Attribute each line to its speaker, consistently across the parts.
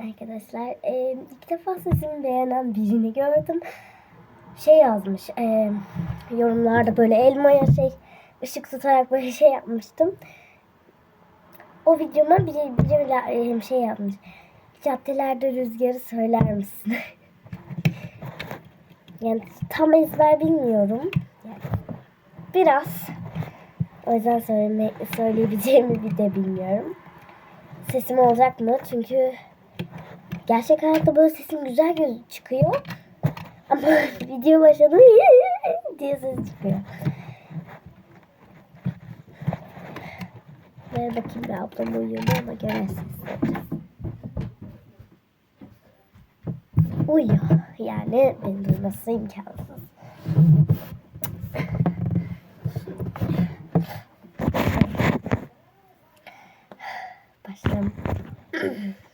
Speaker 1: Arkadaşlar e, ilk defa sesimi beğenen birini gördüm. Şey yazmış e, yorumlarda böyle elmaya şey ışık tutarak böyle şey yapmıştım. O videoma biri, biri e, şey yapmış. Caddelerde rüzgarı söyler misin? yani tam ezber bilmiyorum. Yani biraz. O yüzden söyleme, söyleyebileceğimi bir de bilmiyorum. Sesim olacak mı? Çünkü gerçek hayatta böyle sesim güzel göz çıkıyor. Ama video başladı diye ses çıkıyor. Ver bakayım bir ablam uyuyor mu ama görürsünüz. Uyuyor. Yani beni duyması imkansız. Başlayalım.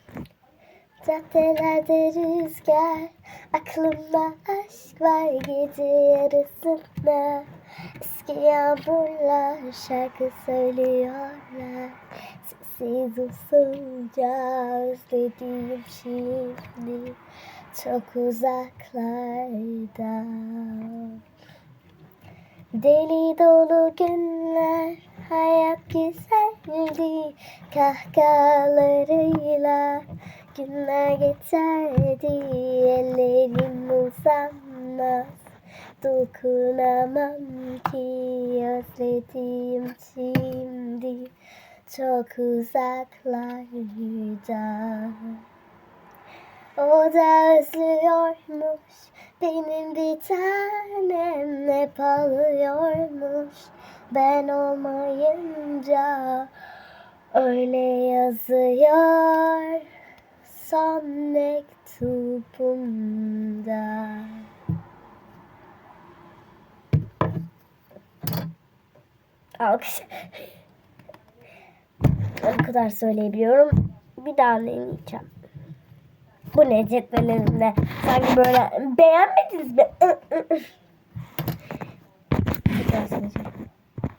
Speaker 1: Caddelerde rüzgar, aklımda aşk var gece yarısında. Eski yağmurlar şarkı söylüyorlar. Sessiz usulca özlediğim şimdi çok uzaklarda. Deli dolu günler, hayat güzeldi kahkahalarıyla. Günler geçerdi, ellerim uzanmaz. Dokunamam ki özlediğim şimdi çok uzaklarda. O da özlüyormuş benim bir tanem hep ağlıyormuş ben olmayınca öyle yazıyor son mektubumda. Alkış. O kadar söyleyebiliyorum. Bir daha deneyeceğim. Bu ne cetvel elimde? Sanki böyle beğenmediniz mi?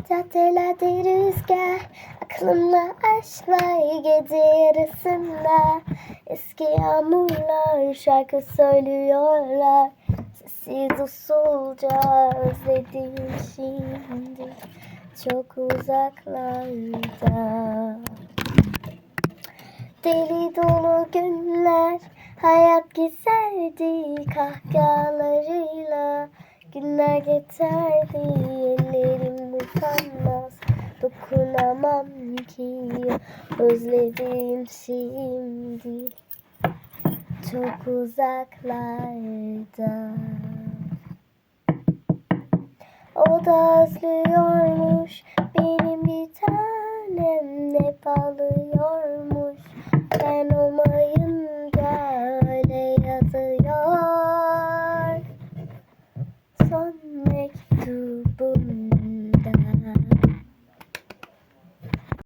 Speaker 1: Caddelerde rüzgar, aklımda aşk var gece yarısında. Eski yağmurlar şarkı söylüyorlar. Sessiz usulca özlediğim şimdi çok uzaklarda. Deli dolu günler, hayat güzeldi kahkahalarıyla. Günler geçerdi, ellerim usanmaz. Dokunamam ki özledim şimdi çok uzaklarda. O da özlüyormuş benim bir tanem ne alıyormuş ben olmayınca öyle yazıyor son mektubumda.